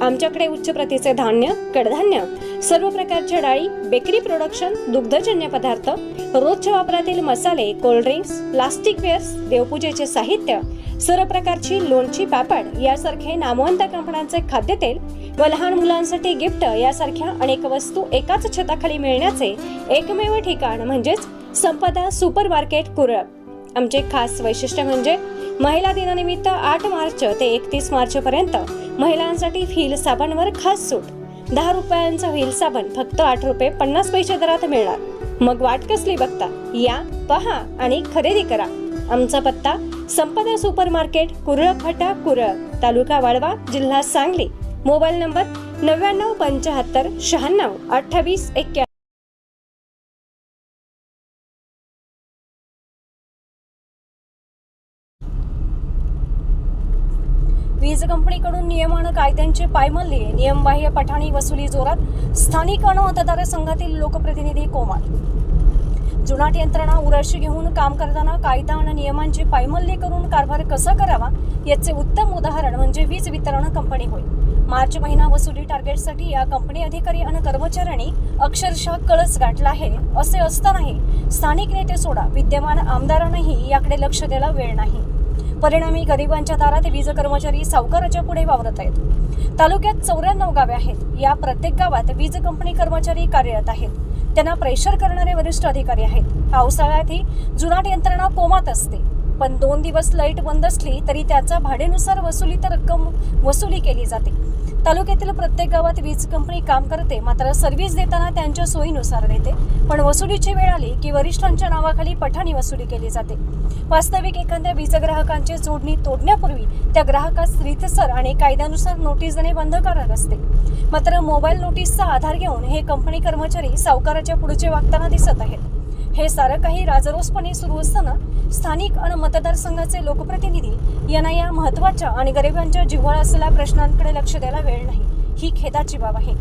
आमच्याकडे उच्च प्रतीचे धान्य कडधान्य सर्व प्रकारच्या डाळी बेकरी प्रोडक्शन दुग्धजन्य पदार्थ रोजच्या वापरातील मसाले कोल्ड्रिंक्स प्लास्टिक वेअर्स देवपूजेचे साहित्य सर्व प्रकारची लोणची पापड यासारखे नामवंत कंपन्यांचे खाद्यतेल व लहान मुलांसाठी गिफ्ट यासारख्या अनेक वस्तू एकाच छताखाली मिळण्याचे एकमेव ठिकाण म्हणजेच संपदा सुपर मार्केट कुरळ. आमचे खास वैशिष्ट्य म्हणजे महिला दिनानिमित्त आठ मार्च ते एकतीस मार्च पर्यंत महिलांसाठी व्हील साबणवर खास सूट. दहा रुपयांचा व्हील साबण फक्त आठ रुपये पन्नास पैसे दरात मिळणार. मग वाट कसली बघता? या पहा आणि खरेदी करा. आमचा पत्ता संपदा सुपर मार्केट कुरळ फटा कुरळ तालुका वाळवा जिल्हा सांगली. मोबाईल नंबर नव्याण्णव पंच्याहत्तर शहाण्णव अठ्ठावीस एक्क्या वीज कंपनीकडून नियमानं कायद्यांचे पायमल्ले नियमबाह्य पठाणी वसुली जोरात स्थानिक अण मतदारसंघातील लोकप्रतिनिधी कोमाल. जुनाट यंत्रणा उराशी घेऊन काम करताना कायदा आणि नियमांची पायमल्ली करून कारभार कसा करावा याचे उत्तम उदाहरण म्हणजे वीज वितरण कंपनी होय. मार्च महिना वसुली टार्गेटसाठी या कंपनी अधिकारी आणि कर्मचाऱ्यांनी अक्षरशः कळस गाठला आहे असे असतानाही स्थानिक नेते सोडा विद्यमान आमदारांनाही याकडे लक्ष द्यायला वेळ नाही. परिणामी गरिबांच्या दारात वीज कर्मचारी सावकाराच्या पुढे वावरत आहेत. तालुक्यात चौऱ्याण्णव गावे आहेत. या प्रत्येक गावात वीज कंपनी कर्मचारी कार्यरत आहेत. त्यांना प्रेशर करणारे वरिष्ठ अधिकारी आहेत. पावसाळ्यातही जुनाट यंत्रणा कोमात असते. पण दोन दिवस लाइट बंद असली तरी त्याचा भाडेनुसार वसुलीत रक्कम वसुली केली जाते. तालुक्यातील प्रत्येक गावात वीज कंपनी काम करते मात्र सर्व्हिस देताना त्यांच्या सोयीनुसार देते पण वसुलीची वेळ आली की वरिष्ठांच्या नावाखाली पठाणी वसुली केली जाते. वास्तविक एखाद्या वीज ग्राहकांची जोडणी तोडण्यापूर्वी त्या ग्राहकास रीतसर आणि कायद्यानुसार नोटीस देणे बंधकारक असते. मात्र मोबाईल नोटीसचा आधार घेऊन हे कंपनी कर्मचारी सावकाराच्या पुढचे वागताना दिसत आहेत. हे सारं काही राजरोसपणे सुरू असताना स्थानिक आणि मतदारसंघाचे लोकप्रतिनिधी यांना या महत्त्वाच्या आणि गरिबांच्या जिव्हाळ असलेल्या प्रश्नांकडे लक्ष द्यायला वेळ नाही. ही खेदाची बाब आहे.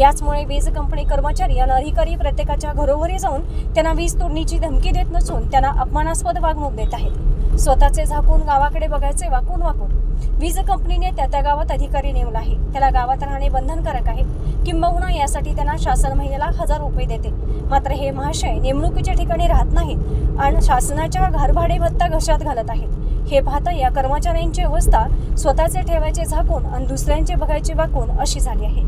याचमुळे वीज कंपनी कर्मचारी आणि अधिकारी प्रत्येकाच्या घरोघरी जाऊन त्यांना वीज तोडणीची धमकी देत नसून त्यांना अपमानास्पद वागणूक देत आहेत. स्वतःचे झाकून गावाकडे बघायचे वाकून वाकून. वीज कंपनीने त्या त्या गावात अधिकारी नेमला आहे. त्याला गावात राहणे बंधनकारक आहे. किंबहुना यासाठी त्यांना शासन महिन्याला हजार रुपये देते. मात्र हे महाशय नेमणुकीच्या ठिकाणी राहत नाहीत आणि शासनाच्या घरभाडे भत्ता घशात घालत आहेत. हे पाहता या कर्मचाऱ्यांची अवस्था स्वतःचे ठेवायचे झाकून आणि दुसऱ्यांचे बघायचे वाकून अशी झाली आहे.